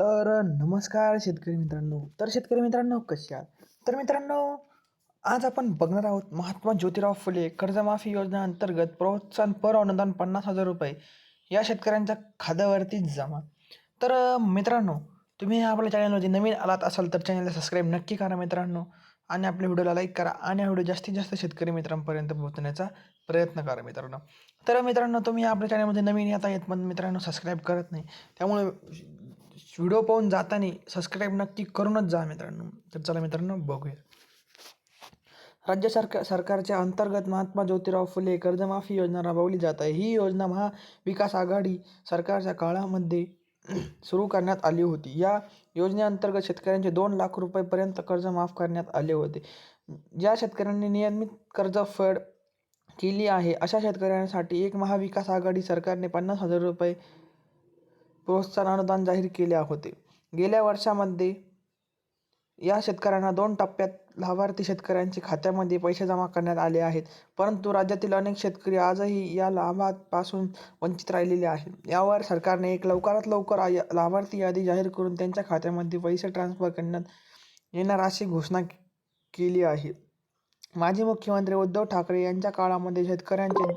तर नमस्कार शेतकरी मित्रांनो. तर शेतकरी मित्रांनो कसे आहात? तर मित्रांनो आज आपण बघणार आहोत महात्मा ज्योतिराव फुले कर्जमाफी योजना अंतर्गत प्रोत्साहन पर अनुदान पन्नास हजार रुपये या शेतकऱ्यांच्या खाद्यावरती जमा. तर मित्रांनो तुम्ही आपल्या चॅनलवरती नवीन आलात असाल तर चॅनलला सबस्क्राईब नक्की करा मित्रांनो आणि आपल्या व्हिडिओला लाईक करा आणि हा व्हिडिओ जास्तीत जास्त शेतकरी मित्रांपर्यंत पोहोचण्याचा प्रयत्न करा मित्रांनो. तर मित्रांनो तुम्ही आपल्या चॅनलमध्ये नवीन येता येत पण मित्रांनो सबस्क्राईब करत नाही. त्यामुळे व्हिडिओ पाहून जाताना सबस्क्राईब नक्की करूनच जा मित्रांनो. तर चला मित्रांनो बघूया. राज्य सरकार सरकारच्या अंतर्गत महात्मा ज्योतिराव फुले कर्जमाफी योजना राबवली जात आहे. ही योजना महाविकास आघाडी सरकारच्या काळामध्ये सुरू करण्यात आली होती. या योजनेअंतर्गत शेतकऱ्यांचे दोन लाख रुपयेपर्यंत कर्ज माफ करण्यात आले होते. ज्या शेतकऱ्यांनी नियमित कर्जफेड केली आहे अशा शेतकऱ्यांसाठी एक महाविकास आघाडी सरकारने पन्नास हजार रुपये प्रोत्साहन अनुदान जाहीर केले होते. गेल्या वर्षामध्ये या शेतकऱ्यांना दोन टप्प्यात लाभार्थी शेतकऱ्यांच्या खात्यामध्ये पैसे जमा करण्यात आले आहेत. परंतु राज्यातील अनेक शेतकरी आजही या लाभापासून वंचित राहिलेले आहेत. यावर सरकारने एक लवकरात लवकर लाभार्थी यादी जाहीर करून त्यांच्या खात्यामध्ये पैसे ट्रान्स्फर करण्यात येणार अशी घोषणा केली आहे. माजी मुख्यमंत्री उद्धव ठाकरे यांच्या काळामध्ये शेतकऱ्यांचे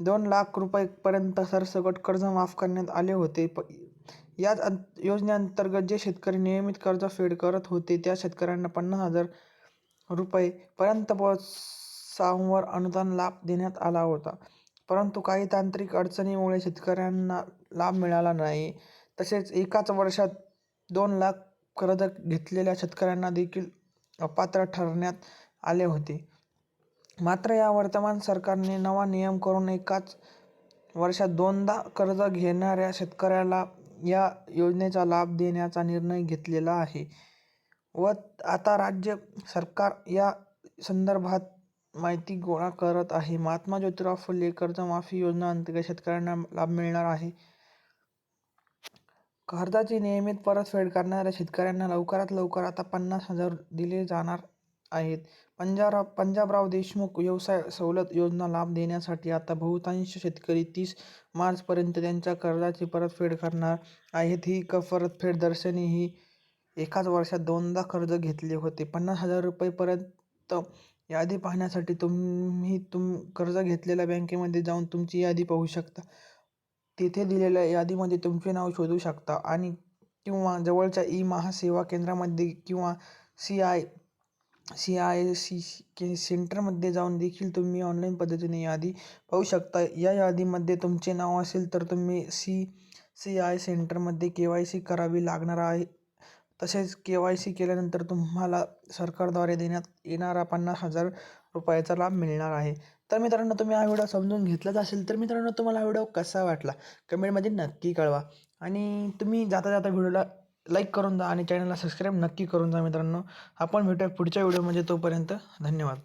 दोन लाख रुपयेपर्यंत सरसकट कर्ज माफ करण्यात आले होते. प याच योजनेअंतर्गत जे शेतकरी नियमित कर्ज फेड करत होते त्या शेतकऱ्यांना पन्नास हजार रुपये पर्यंत प्रोत्साहनवर अनुदान लाभ देण्यात आला होता. परंतु काही तांत्रिक अडचणीमुळे शेतकऱ्यांना लाभ मिळाला नाही. तसेच एकाच वर्षात दोन लाख कर्ज घेतलेल्या शेतकऱ्यांना देखील अपात्र ठरण्यात आले होते. मात्र या वर्तमान सरकारने नवा नियम करून एकाच वर्षात दोनदा कर्ज घेणाऱ्या शेतकऱ्याला या योजनेचा लाभ देण्याचा निर्णय घेतलेला आहे. व आता राज्य सरकार या संदर्भात माहिती गोळा करत आहे. महात्मा ज्योतिराव फुले कर्जमाफी योजना अंतर्गत शेतकऱ्यांना लाभ मिळणार आहे. कर्जाची नियमित परतफेड करणाऱ्या शेतकऱ्यांना लवकरात लवकर आता पन्नास हजार दिले जाणार आहेत. पंजाबराव पंजाबराव देशमुख व्यवसाय सवलत योजना लाभ देण्यासाठी आता बहुतांश शेतकरी तीस मार्चपर्यंत त्यांच्या कर्जाची परतफेड करणार आहेत. ही क परतफेड दर्शनी ही एकाच वर्षात दोनदा कर्ज घेतले होते. पन्नास हजार रुपयेपर्यंत यादी पाहण्यासाठी तुम्ही तुम कर्ज घेतलेल्या बँकेमध्ये जाऊन तुमची यादी पाहू शकता. तिथे दिलेल्या यादीमध्ये तुमचे नाव शोधू शकता आणि किंवा जवळच्या ई महासेवा केंद्रामध्ये किंवा C I C I C के सेंटरमध्ये जाऊन देखील तुम्ही ऑनलाईन पद्धतीने यादी पाहू शकता. या यादीमध्ये तुमचे नाव असेल तर तुम्ही सी सी आय सेंटरमध्ये के वाय सी करावी लागणार आहे. तसेच के वाय सी केल्यानंतर तुम्हाला सरकारद्वारे देण्यात येणारा पन्नास हजार रुपयाचा लाभ मिळणार आहे. तर मित्रांनो तुम्ही हा व्हिडिओ समजून घेतलाच असेल तर मित्रांनो तुम्हाला हा व्हिडिओ कसा वाटला? कमेंटमध्ये नक्की कळवा. आणि तुम्ही जाता जाता व्हिडिओला लाईक करून जा आणि चॅनलला सबस्क्राईब नक्की करून जा मित्रांनो. आपण भेटूया पुढच्या व्हिडिओमध्ये तोपर्यंत धन्यवाद.